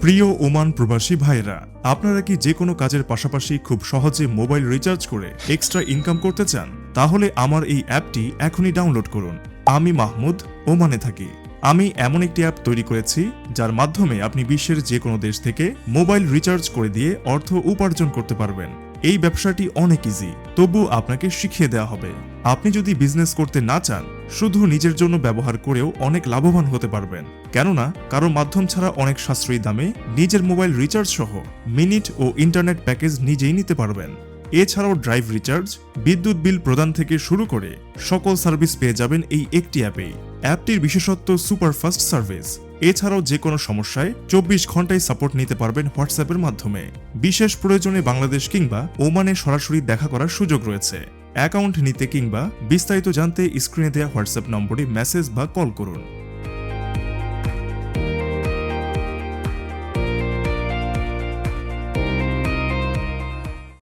প্রিয় ওমান প্রবাসী ভাইরা আপনারা কি যে কোনো কাজের পাশাপাশি খুব সহজে মোবাইল রিচার্জ করে এক্সট্রা ইনকাম করতে চান? তাহলে আমার এই অ্যাপটি এখনই ডাউনলোড করুন। আমি মাহমুদ, ওমানে থাকি। আমি এমন একটি অ্যাপ তৈরি করেছি, যার মাধ্যমে আপনি বিশ্বের যে কোনো দেশ থেকে মোবাইল রিচার্জ করে দিয়ে অর্থ উপার্জন করতে পারবেন। এই ব্যবসাটি অনেক ইজি তবু আপনাকে শিখিয়ে দেওয়া হবে। আপনি যদি বিজনেস করতে না চান, শুধু নিজের জন্য ব্যবহার করেও অনেক লাভবান হতে পারবেন। কেননা, কারও মাধ্যম ছাড়া অনেক সাশ্রয়ী দামে নিজের মোবাইল রিচার্জ সহ মিনিট ও ইন্টারনেট প্যাকেজ নিজেই নিতে পারবেন। এছাড়াও ড্রাইভ রিচার্জ বিদ্যুৎ বিল প্রদান থেকে শুরু করে সকল সার্ভিস পেয়ে যাবেন এই একটি অ্যাপেই অ্যাপটির বিশেষত্ব সুপারফাস্ট সার্ভিস এছাড়াও যে কোনো সমস্যায় চব্বিশ ঘন্টায় সাপোর্ট নিতে পারবেন হোয়াটসঅ্যাপের মাধ্যমে। বিশেষ প্রয়োজনে বাংলাদেশ কিংবা ওমানে সরাসরি দেখা করার সুযোগ রয়েছে। অ্যাকাউন্ট নিতে কিংবা বিস্তারিত জানতে স্ক্রিনে দেওয়া হোয়াটসঅ্যাপ নম্বরে মেসেজ বা কল করুন।